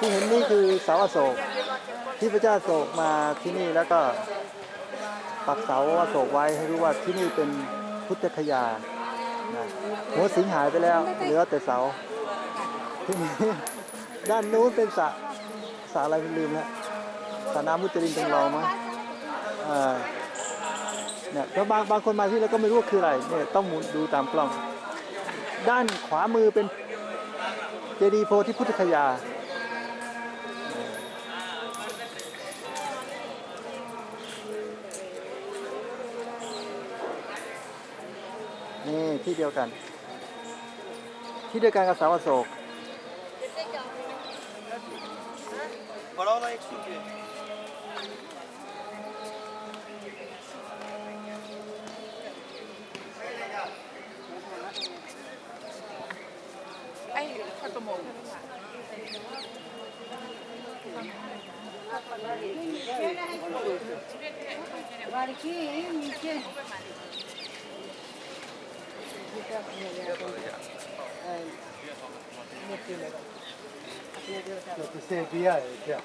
ที่เห็นนี่คือเสาอโศกที่พระเจ้าโศกมาที่นี่แล้วก็ปักเสาอโศกไว้ให้รู้ว่าที่นี่เป็นพุทธคยาหัวสิงหายไปแล้วเหลือแต่เสาที่นี่ด้านนู้นเป็นสระสระอะไรไม่ลืมแล้วสระน้ำมุจรินจำลองมั้งอ่าเนี่ยแล้วบางบางคนมาที่แล้วก็ไม่รู้ว่าคืออะไรเนี่ยต้องหมุนดูตามกล้อง ด้านขวามือเป็นเจดีย์โพธิพุทธคยา นี่ที่เดียวกัน ที่เดียวกันกับสาวโศกไอ้ข้าวตมงว่าที่มีเช่ အဲ့ဒီပြေးလိုက်တော့ပြေးပြေးဆက်ဆက်ပြေးရတယ်ကြာ